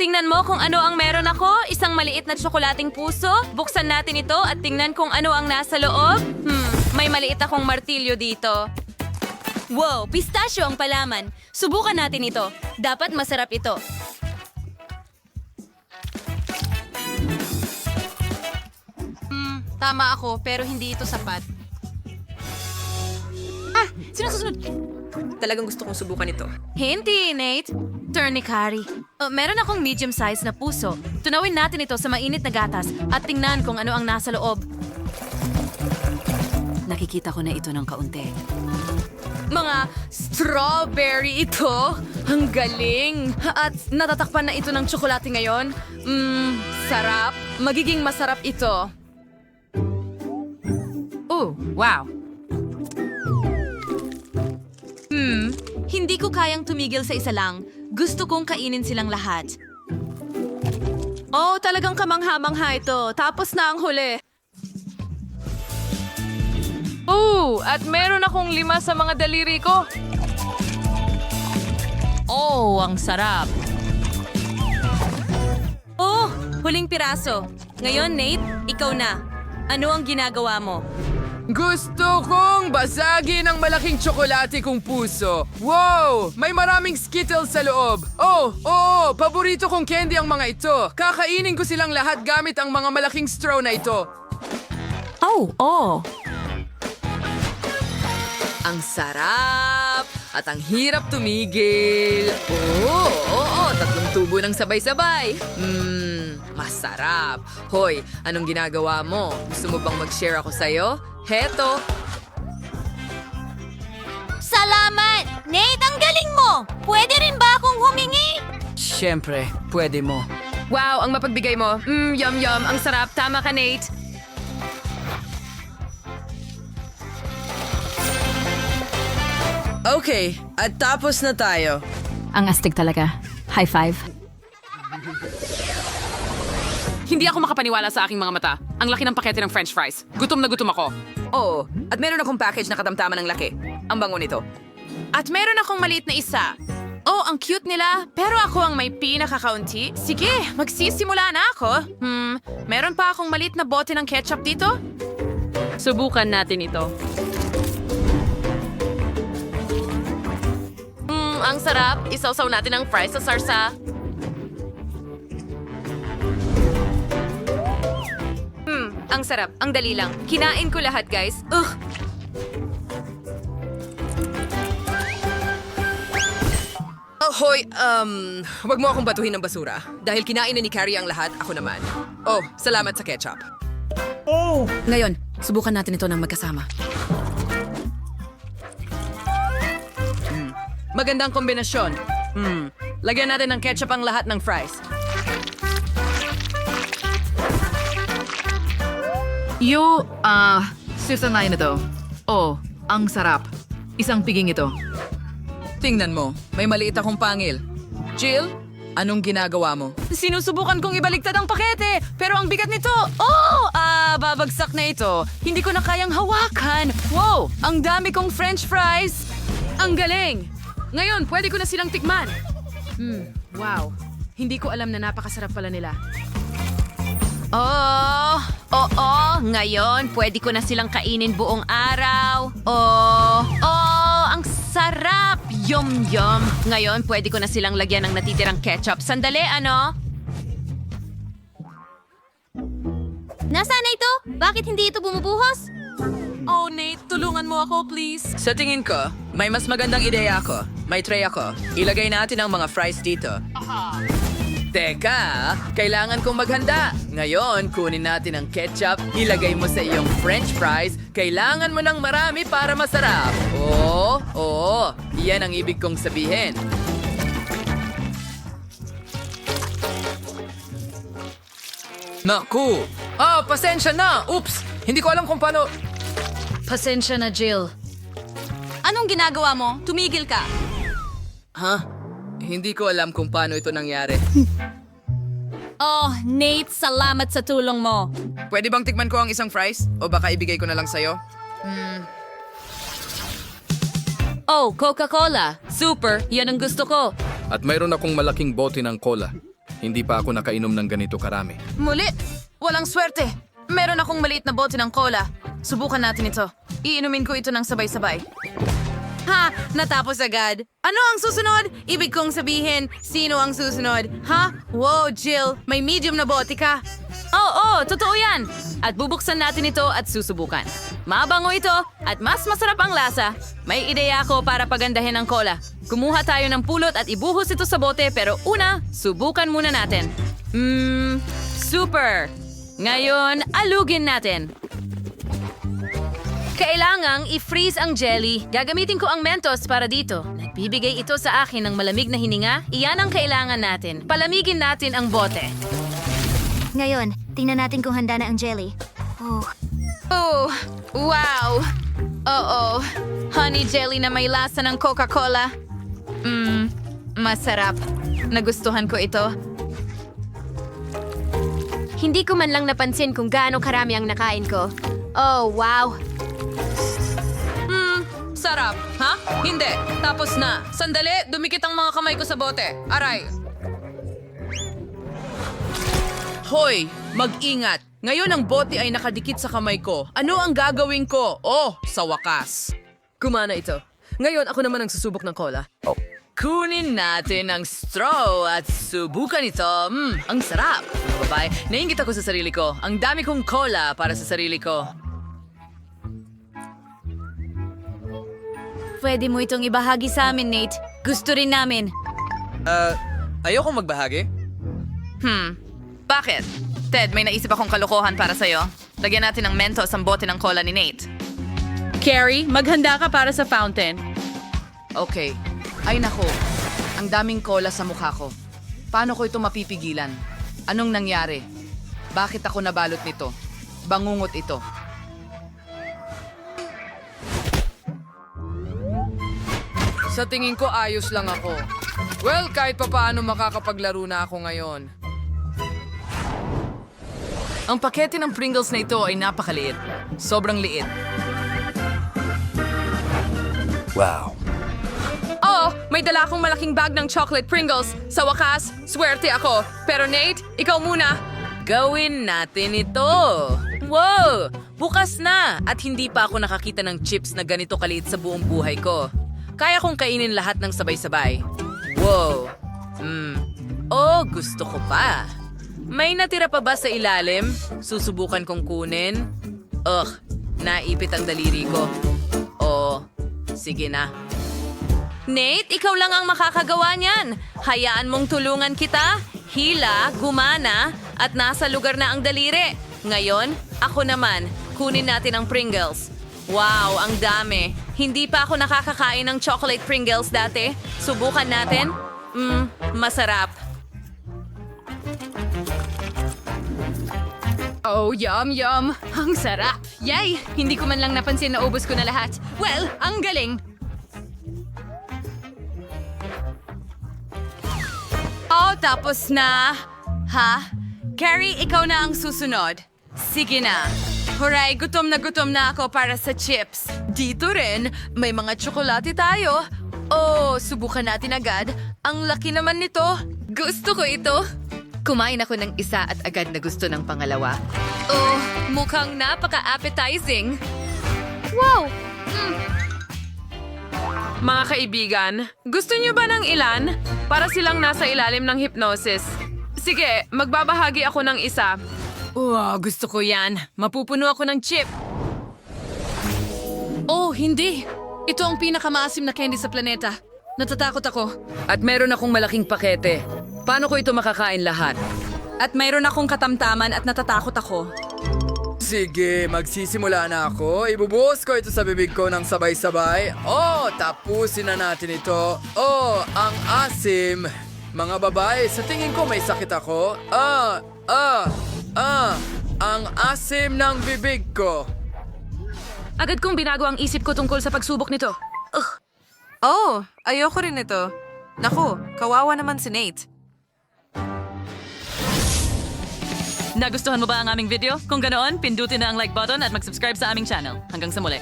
tingnan mo kung ano ang meron ako. Isang maliit na tsokolating puso. Buksan natin ito at tingnan kung ano ang nasa loob. Hmm, may maliit akong martilyo dito. Wow, pistachio ang palaman. Subukan natin ito. Dapat masarap ito. Hmm, tama ako, pero hindi ito sapat. Ah, sino susunod? Talagang gusto kong subukan ito. Hindi, Nate. Turn ni. Uh, meron akong medium size na puso. Tunawin natin ito sa mainit na gatas at tingnan kung ano ang nasa loob. Nakikita ko na ito ng kaunti. Mga strawberry ito. Ang galing. At natatakpan na ito ng tsokolate ngayon. Mmm, sarap. Magiging masarap ito. Oh, wow! Hmm, hindi ko kayang tumigil sa isa lang. Gusto kong kainin silang lahat. Oh, talagang kamangha-mangha ito. Tapos na ang huli. Oh, at meron akong lima sa mga daliri ko. Oh, ang sarap. Oh, huling piraso. Ngayon, Nate, ikaw na. Ano ang ginagawa mo? Gusto kong basagin ang malaking tsokolate kong puso. Wow! May maraming Skittles sa loob. Oh, oo, paborito kong candy ang mga ito. Kakainin ko silang lahat gamit ang mga malaking straw na ito. Oh, oh! Ang sarap! At ang hirap tumigil. Oo, oo, oo, tatlong tubo ng sabay-sabay. Mmm, masarap. Hoy, anong ginagawa mo? Gusto mo bang mag-share ako sa'yo? Heto, Salamat! Nate, ang galing mo! Pwede rin ba akong humingi? Siyempre, pwede mo. Wow, ang mapagbigay mo. Mmm, yum yum. Ang sarap. Tama ka, Nate. Okay, at tapos na tayo. Ang astig talaga. High five. Hindi ako makapaniwala sa aking mga mata. Ang laki ng pakete ng french fries. Gutom na gutom ako. Oo, at meron akong package na katamtaman ng laki. Ang bango nito. At meron akong maliit na isa. Oh, ang cute nila. Pero ako ang may pinakakaunti. Sige, magsisimula na ako. Hmm, meron pa akong maliit na bote ng ketchup dito? Subukan natin ito. Hmm, ang sarap. Isawsaw natin ang fries sa sarsa. Ang sarap. Ang dali lang. Kinain ko lahat, guys. Ugh, Ahoy, um, wag mo akong batuhin ng basura. Dahil kinain na ni Carrie ang lahat, ako naman. Oh, salamat sa ketchup. Ngayon, subukan natin ito ng magkasama. Magandang kombinasyon. Hmm, lagyan natin ng ketchup ang lahat ng fries. Yo, ah, sisanayin ito. Oh, ang sarap. Isang piging ito. Tingnan mo, may maliit akong pangil. Jill, anong ginagawa mo? Sinusubukan kong ibaliktad ang pakete, pero ang bigat nito, oh, ah, babagsak na ito. Hindi ko na kayang hawakan. Wow, ang dami kong french fries. Ang galing. Ngayon, pwede ko na silang tikman. Hmm, wow. Hindi ko alam na napakasarap pala nila. Oh, oo, ngayon pwede ko na silang kainin buong araw. Oh, oh, ang sarap! Yum, yum. Ngayon pwede ko na silang lagyan ng natitirang ketchup. Sandali, ano? Nasaan na ito? Bakit hindi ito bumubuhos? Oh, Nate, tulungan mo ako, please. Sa tingin ko, may mas magandang ideya ako. May tray ako. Ilagay natin ang mga fries dito. Teka, kailangan kong maghanda. Ngayon, kunin natin ang ketchup, ilagay mo sa iyong french fries. Kailangan mo ng marami para masarap. Oo, oo, iyan ang ibig kong sabihin. Naku! Ah, pasensya na! Oops! Hindi ko alam kung paano... Pasensya na, Jill. Anong ginagawa mo? Tumigil ka. Ha? Hindi ko alam kung paano ito nangyari. Oh, Nate, salamat sa tulong mo. Pwede bang tikman ko ang isang fries? O baka ibigay ko na lang sa'yo? Oh, Coca-Cola. Super, yan ang gusto ko. At mayroon akong malaking bote ng cola. Hindi pa ako nakainom ng ganito karami. Muli, walang swerte. Meron akong maliit na bote ng cola. Subukan natin ito. Iinumin ko ito ng sabay-sabay. Ha! Natapos agad. Ano ang susunod? Ibig kong sabihin, sino ang susunod? Ha? Wow, Jill, may medium na bote ka. Oo, totoo yan. At bubuksan natin ito at susubukan. Mabango ito at mas masarap ang lasa. May ideya ako para pagandahin ang cola. Kumuha tayo ng pulot at ibuhos ito sa bote pero una, subukan muna natin. Mmm, super! Ngayon, alugin natin. Kailangang i-freeze ang jelly. Gagamitin ko ang Mentos para dito. Nagbibigay ito sa akin ng malamig na hininga. Iyan ang kailangan natin. Palamigin natin ang bote. Ngayon, tingnan natin kung handa na ang jelly. Oh, Oh, wow! Oo, honey jelly na may lasa ng Coca-Cola. Mmm, masarap. Nagustuhan ko ito. hindi ko man lang napansin kung gaano karami ang nakain ko. Oh, wow. Sarap. Ha? Hindi. Tapos na. Sandali, dumikit ang mga kamay ko sa bote. Aray. Hoy, mag-ingat. Ngayon ang bote ay nakadikit sa kamay ko. Ano ang gagawin ko? Oh, sa wakas. Kumana ito. Ngayon, ako naman ang susubok ng cola. Kunin natin ang straw at subukan ito. Mmm, ang sarap. Mga babae, nainggit ako sa sarili ko. Ang dami kong cola para sa sarili ko. Pwede mo itong ibahagi sa amin, Nate. Gusto rin namin. Uh, ayokong magbahagi. Hmm, bakit? Ted, may naisip akong kalokohan para sa'yo. Lagyan natin ng Mentos ang bote ng cola ni Nate. Carrie, maghanda ka para sa fountain. Okay. Ay nako, ang daming cola sa mukha ko. Paano ko ito mapipigilan? Anong nangyari? Bakit ako nabalot nito? Bangungot ito. Sa tingin ko ayos lang ako. Well, kahit papaano makakapaglaro na ako ngayon. Ang pakete ng Pringles na ito ay napakaliit. Sobrang liit. Oh, may dala akong malaking bag ng chocolate Pringles. Sa wakas, swerte ako. Pero Nate, ikaw muna. Gawin natin ito! Wow! Bukas na! At hindi pa ako nakakita ng chips na ganito kaliit sa buong buhay ko. Kaya kong kainin lahat ng sabay-sabay. Wow! Hmm. Oh, gusto ko pa. May natira pa ba sa ilalim? Susubukan kong kunin? Ugh, naipit ang daliri ko. Oh, sige na. Nate, ikaw lang ang makakagawa niyan. Hayaan mong tulungan kita. Hila, gumana, at nasa lugar na ang daliri. Ngayon, ako naman. Kunin natin ang Pringles. Wow, ang dami. Hindi pa ako nakakakain ng chocolate Pringles dati. Subukan natin. Mmm, masarap. Oh, yum, yum. Ang sarap. Yay! Hindi ko man lang napansin na ubos ko na lahat. Well, ang galing. Oh, tapos na. Ha? Carrie, ikaw na ang susunod. Sige na. Huray, gutom na gutom na ako para sa chips. Dito rin, may mga tsokolate tayo. Oh, subukan natin agad. Ang laki naman nito. Gusto ko ito. Kumain ako ng isa at agad na gusto ng pangalawa. Oh, mukhang napaka-appetizing. Wow! Mga kaibigan, gusto niyo ba ng ilan? Para silang nasa ilalim ng hypnosis. Sige, magbabahagi ako ng isa. Wow, gusto ko yan. Mapupuno ako ng chip. Oh, hindi. Ito ang pinakamaasim na candy sa planeta. Natatakot ako. At meron akong malaking pakete. Paano ko ito makakain lahat? At mayroon akong katamtaman at natatakot ako. Sige, magsisimula na ako. Ibubuhos ko ito sa bibig ko ng sabay-sabay. Oh, tapusin na natin ito. Oh, ang asim. Mga babae, sa tingin ko may sakit ako. Ah, ah, ah. Ang asim ng bibig ko. Agad kong binago ang isip ko tungkol sa pagsubok nito. Oh, ayoko rin ito. Naku, kawawa naman si Nate. Nagustuhan mo ba ang aming video? Kung ganoon, pindutin na ang like button at mag-subscribe sa aming channel. Hanggang sa muli.